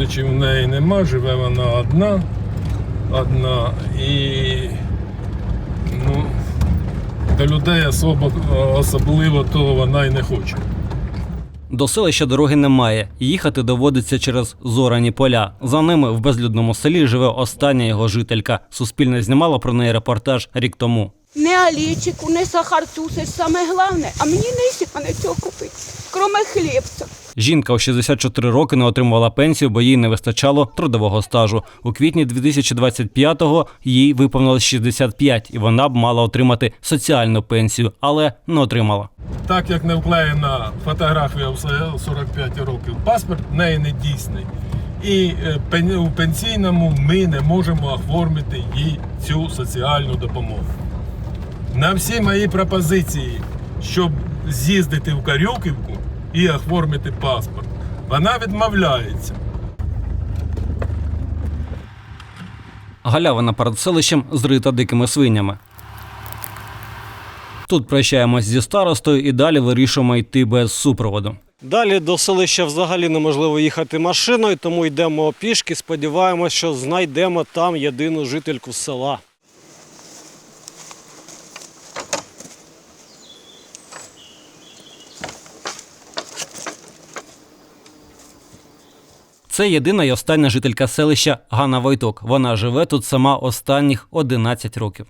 родичів в неї нема, живе вона одна. Одна. І ну, до людей особо, особливо того вона й не хоче. До селища дороги немає. Їхати доводиться через зорані поля. За ними в безлюдному селі живе остання його жителька. Суспільне знімало про неї репортаж рік тому. Не олійчику, не сахарцу, це саме головне. А мені не сіпа не цього купити, кроме хлібця. Жінка у 64 роки не отримувала пенсію, бо їй не вистачало трудового стажу. У квітні 2025-го їй виповнилось 65, і вона б мала отримати соціальну пенсію, але не отримала. Так як не вклеєна фотографія в 45 років, паспорт в неї не дійсний. І е, у пенсійному ми не можемо оформити їй цю соціальну допомогу. На всі мої пропозиції, щоб з'їздити в Карюківку і оформити паспорт, вона відмовляється. Галявина перед селищем зрита дикими свинями. Тут прощаємось зі старостою і далі вирішуємо йти без супроводу. Далі до селища взагалі неможливо їхати машиною, тому йдемо пішки. Сподіваємось, що знайдемо там єдину жительку села. Це єдина й остання жителька селища Ганна Войток. Вона живе тут сама останніх 11 років.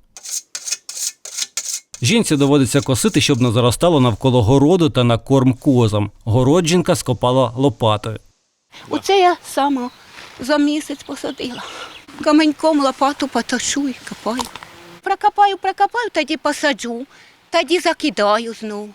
Жінці доводиться косити, щоб не заростало навколо городу та на корм козам. Городженка скопала лопатою. Оце я сама за місяць посадила. Каменьком лопату поташу і копаю. Прокопаю, прокопаю, тоді посаджу, тоді закидаю знову.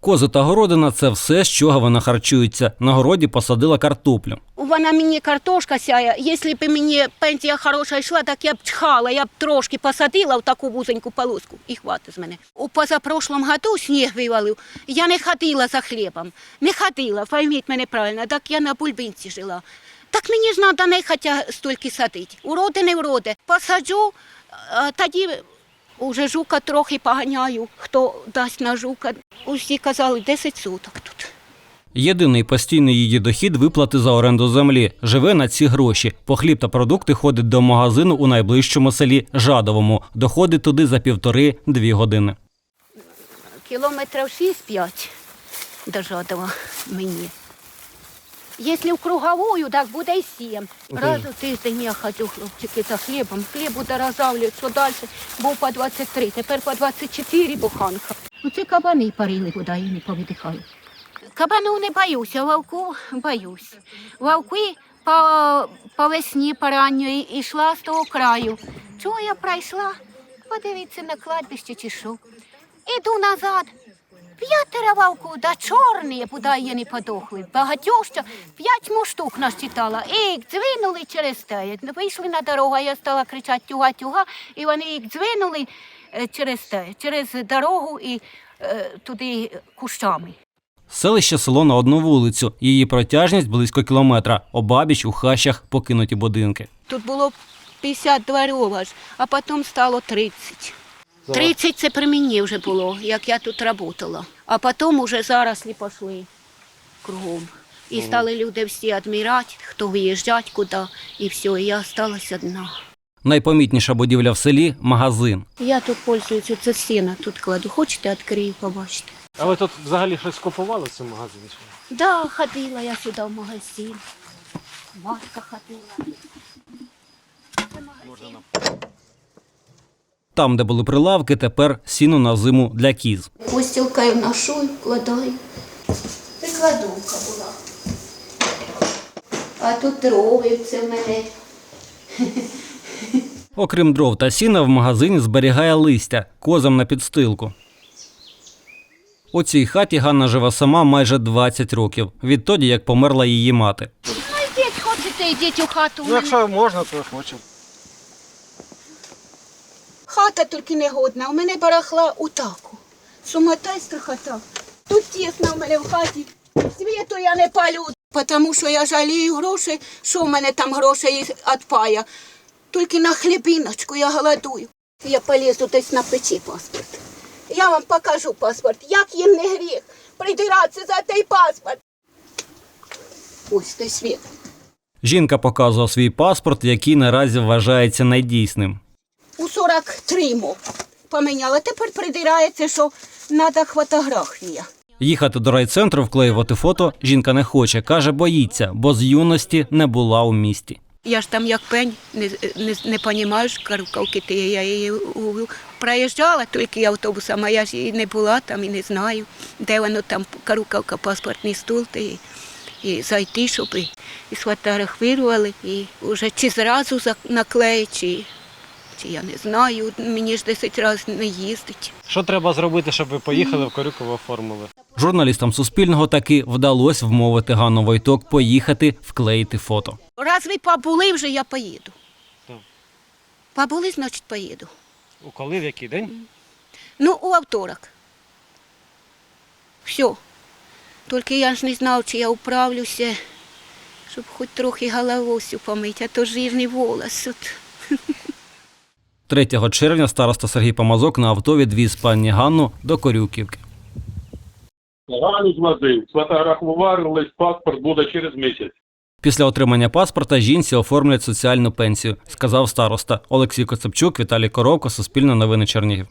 Кози та городина це все, з чого вона харчується. На городі посадила картоплю. Вона мені картошка сяє. Якщо б мені пенсія хороша йшла, так я б чхала, я б трошки посадила в таку вузеньку полоску і хватить з мене. У позапрошлому году сніг вивалив. Я не ходила за хлібом. Не ходила, пойміть мене правильно, так я на бульбинці жила. Так мені ж треба не хоча стільки садити. Уроди не вроди. Посаджу, тоді уже жука трохи поганяю. Хто дасть на жука. Усі казали 10 суток тут. Єдиний постійний її дохід виплати за оренду землі. Живе на ці гроші. По хліб та продукти ходить до магазину у найближчому селі Жадовому. Доходить туди за півтори-дві години. Кілометрів 6-5 до Жадова мені. Якщо в круговую, так буде і 7. Раз у тиждень я ходжу, хлопчики, за хлібом. Хліб удорожавлюють, що далі був по 23, тепер по 24 буханка. Ну Оце кабани парили, куди я не повидихаю. Кабану не боюся, вовку боюсь. Вовки по, по весні по ранньої йшла з того краю. Чого я пройшла? Подивіться на кладбище чи що. Іду назад. П'ятеро вовку, да чорні, куди я не подохли. Багатюща, п'ять му штук насчитала. І їх дзвинули через те. Вийшли на дорогу, а я стала кричати тюга-тюга, і вони їх дзвинули е, через те, через дорогу і е, туди кущами. Селище село на одну вулицю. Її протяжність близько кілометра. Обабіч у хащах покинуті будинки. Тут було 50 дворів аж, а потім стало 30. 30 це при мені вже було, як я тут працювала. А потім вже зарослі пішли кругом. І стали люди всі адмірати, хто виїжджать куди, і все, і я залишилась одна. Найпомітніша будівля в селі магазин. Я тут пользуюся, це сіно тут кладу. Хочете, відкрию, побачите. А ви тут взагалі щось купували в цьому магазині? Да, ходила я сюди в магазин. Матка ходила. Це магазин. Там, де були прилавки, тепер сіно на зиму для кіз. Постілкою ношу і вкладаю. Це кладовка була. А тут дрови це в мене. Окрім дров та сіна, в магазині зберігає листя козам на підстилку. У цій хаті Ганна живе сама майже 20 років, відтоді як померла її мати. Ну йдіть, хочете, йдіть у хату. Ну, якщо можна, то хочемо. Хата тільки не годна, у мене барахла у таку. Суматайська хата. Тут тісно в мене в хаті. Світу я не палю, тому що я жалію грошей, що в мене там грошей відпає. Тільки на хлібіночку я голодую. Я полізу десь на печі паспорт. Я вам покажу паспорт, як їм не гріх придиратися за той паспорт. Ось той світ. Жінка показувала свій паспорт, який наразі вважається недійсним. У 43 му поміняла. Тепер придирається, що треба фотографія. Їхати до райцентру, вклеювати фото жінка не хоче. каже, боїться, бо з юності не була у місті. Я ж там як пень, не, не, не понімаєш, карукавки ти. Я її у- проїжджала тільки автобусом, а я ж і не була там і не знаю, де воно там карукавка, паспортний стул, ти, і, і зайти, щоб і, і сфотографували, і вже чи зразу наклеїть, чи, чи я не знаю, мені ж 10 разів не їздить. Що треба зробити, щоб ви поїхали в Корюково оформили? Журналістам Суспільного таки вдалося вмовити Ганну Войток поїхати вклеїти фото. Раз ви побули, вже я поїду. Так. Побули, значить, поїду. У коли в який день? Ну, у авторок. Все. Тільки я ж не знав, чи я управлюся, щоб хоч трохи головосю помити, а то жирний волос. От. 3 червня староста Сергій Помазок на авто відвіз пані Ганну до Корюківки. Ганну злазив, сфотографували, паспорт буде через місяць. Після отримання паспорта жінці оформлять соціальну пенсію, сказав староста Олексій Коцепчук, Віталій Коровко, Суспільне новини Чернігів.